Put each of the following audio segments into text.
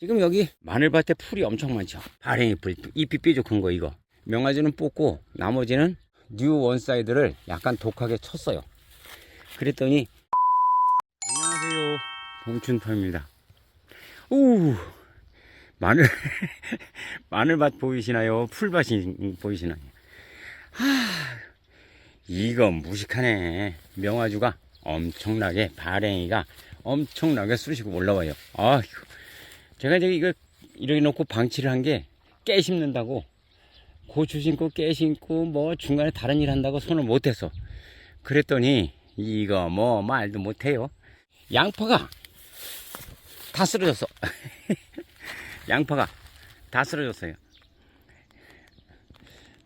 지금 여기 마늘밭에 풀이 엄청 많죠. 발행이 풀, 잎이 뾰족한 거 이거. 명아지는 뽑고 나머지는 뉴 원사이드를 약간 독하게 쳤어요. 그랬더니 안녕하세요. 봉춘터입니다. 오 마늘 마늘밭 보이시나요? 풀밭이 보이시나요? 하 이거 무식하네. 명아주가 엄청나게 발행이가 엄청나게 쑤시고 올라와요. 아 제가 이제 이거 이렇게 놓고 방치를 한 게 깨 심는다고 고추 심고 깨 심고 뭐 중간에 다른 일 한다고 손을 못 했어. 그랬더니 이거 뭐 말도 못 해요. 양파가 다 쓰러졌어. 양파가 다 쓰러졌어요.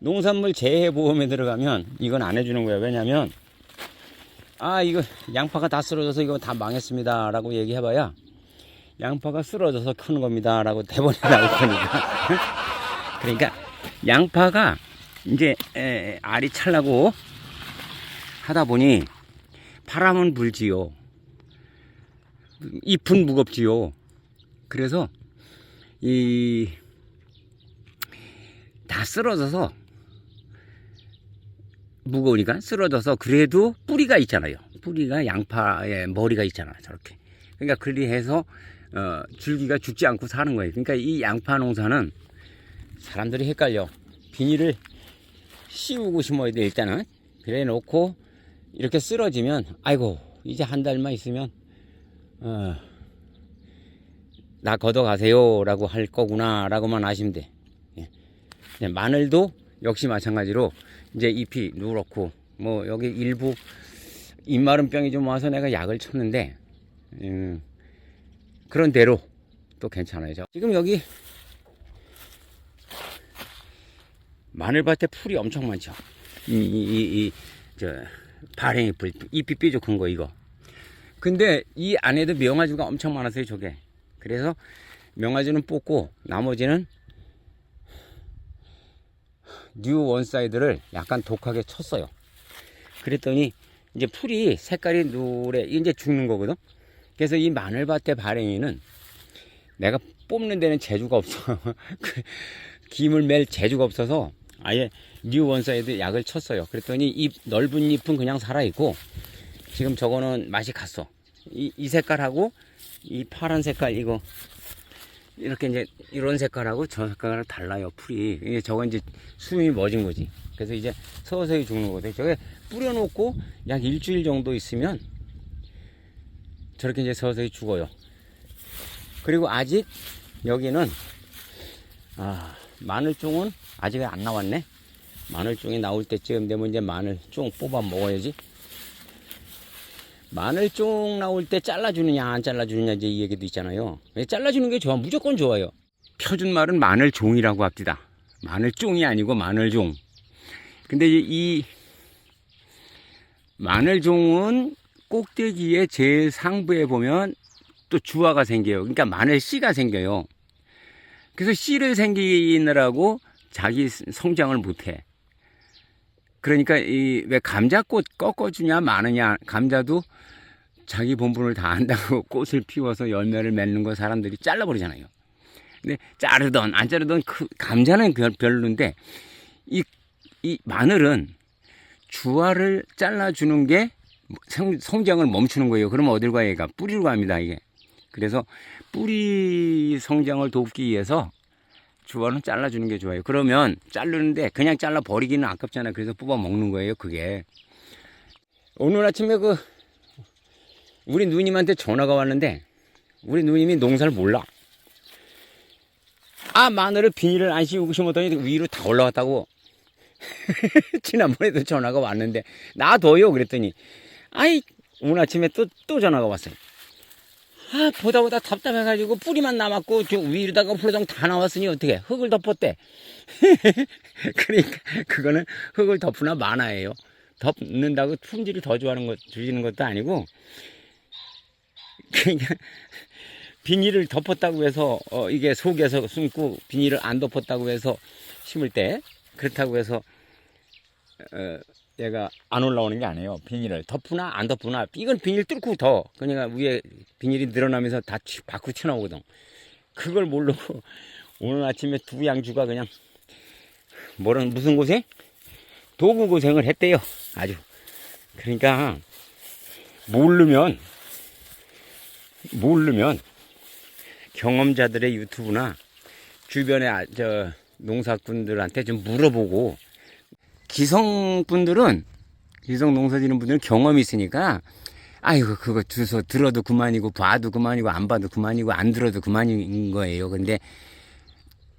농산물 재해보험에 들어가면 이건 안 해주는 거야. 왜냐면 아 이거 양파가 다 쓰러져서 이거 다 망했습니다 라고 얘기해봐야 양파가 쓰러져서 크는 겁니다 라고 대본에 나올 거니까 그러니까 양파가 이제 에, 알이 찰라고 하다 보니 바람은 불지요 잎은 무겁지요 그래서 이 다 쓰러져서 무거우니까 쓰러져서 그래도 뿌리가 있잖아요. 뿌리가 양파에 머리가 있잖아. 저렇게. 그러니까 그리 해서 어, 줄기가 죽지 않고 사는 거예요. 그러니까 이 양파 농사는 사람들이 헷갈려. 비닐을 씌우고 심어야 돼 일단은. 그래 놓고 이렇게 쓰러지면 아이고 이제 한 달만 있으면 어, 나 걷어가세요 라고 할 거구나 라고만 아시면 돼. 예. 네, 마늘도 역시 마찬가지로 이제 잎이 누렇고 뭐 여기 일부 입마른 병이 좀 와서 내가 약을 쳤는데 음, 그런 대로 또 괜찮아요. 저 지금 여기 마늘밭에 풀이 엄청 많죠. 이 이 이 저 발행이 풀 잎이 뾰족한 거 이거. 근데 이 안에도 명아주가 엄청 많았어요. 저게. 그래서 명아주는 뽑고 나머지는 뉴 원사이드를 약간 독하게 쳤어요. 그랬더니 이제 풀이 색깔이 노래 이제 죽는 거거든. 그래서 이 마늘밭의 발행이는 내가 뽑는 데는 재주가 없어. 그 김을 멜 재주가 없어서 아예 뉴 원사이드 약을 쳤어요. 그랬더니 잎 넓은 잎은 그냥 살아 있고 지금 저거는 맛이 갔어. 이, 이 색깔하고 이 파란 색깔 이거 이렇게 이제 이런 색깔하고 저 색깔은 달라요 풀이 이게 저건 이제 수명이 멎은 거지 그래서 이제 서서히 죽는 거거든 저게 뿌려놓고 약 일주일 정도 있으면 저렇게 이제 서서히 죽어요 그리고 아직 여기는 아 마늘종은 아직 안 나왔네 마늘종이 나올 때쯤 되면 이제 마늘종 뽑아 먹어야지 마늘종 나올 때 잘라주느냐 안 잘라주느냐 이제 이 얘기도 있잖아요. 왜 잘라주는 게 좋아 무조건 좋아요. 표준 말은 마늘종이라고 합니다. 마늘종이 아니고 마늘종. 근데 이 마늘종은 꼭대기에 제일 상부에 보면 또 주화가 생겨요. 그러니까 마늘 씨가 생겨요. 그래서 씨를 생기느라고 자기 성장을 못해. 그러니까 이 왜 감자꽃 꺾어주냐 마느냐 감자도 자기 본분을 다 안다고 꽃을 피워서 열매를 맺는 거 사람들이 잘라버리잖아요. 근데 자르던 안 자르던 그 감자는 별- 별론데 이, 이 마늘은 주화를 잘라주는 게 성, 성장을 멈추는 거예요. 그러면 어딜 가야 얘가 뿌리로 갑니다 이게. 그래서 뿌리 성장을 돕기 위해서 주화는 잘라주는 게 좋아요. 그러면 자르는데 그냥 잘라 버리기는 아깝잖아요. 그래서 뽑아 먹는 거예요. 그게 오늘 아침에 그 우리 누님한테 전화가 왔는데 우리 누님이 농사를 몰라. 아 마늘을 비닐을 안 씌우고 심었더니 위로 다 올라왔다고. 지난번에도 전화가 왔는데 놔둬요 그랬더니 아이 오늘 아침에 또 또 전화가 왔어요. 아 보다 보다 답답해가지고 뿌리만 남았고 저 위로다가 풀어정 다 나왔으니 어떻게 흙을 덮었대. 그러니까 그거는 흙을 덮으나 마나예요. 덮는다고 품질을 더 좋아하는 것 주시는 것도 아니고 그러니까 비닐을 덮었다고 해서 어, 이게 속에서 숨고 비닐을 안 덮었다고 해서 심을 때 그렇다고 해서 어, 얘가 안 올라오는 게 아니에요. 비닐을 덮으나 안 덮으나 이건 비닐 뚫고 더 그러니까 위에 비닐이 늘어나면서 다 치- 밖으로 튀어나오거든. 그걸 모르고 오늘 아침에 두 양주가 그냥 뭐라 무슨 고생? 도구 고생을 했대요. 아주. 그러니까 모르면 모르면 경험자들의 유튜브나 주변에 아- 저 농사꾼들한테 좀 물어보고 기성분들은 기성 농사 지는 분들은 경험이 있으니까 아이고 그거 주소 들어도 그만이고 봐도 그만이고 안 봐도 그만이고 안 들어도 그만인 거예요. 근데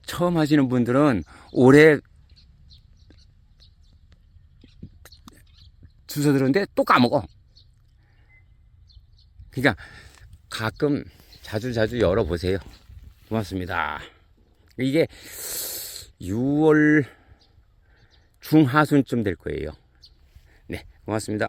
처음 하시는 분들은 오래 주소 들었는데 또 까먹어. 그러니까 가끔 자주 자주 열어보세요. 고맙습니다. 이게 6월 중하순쯤 될 거예요. 네, 고맙습니다.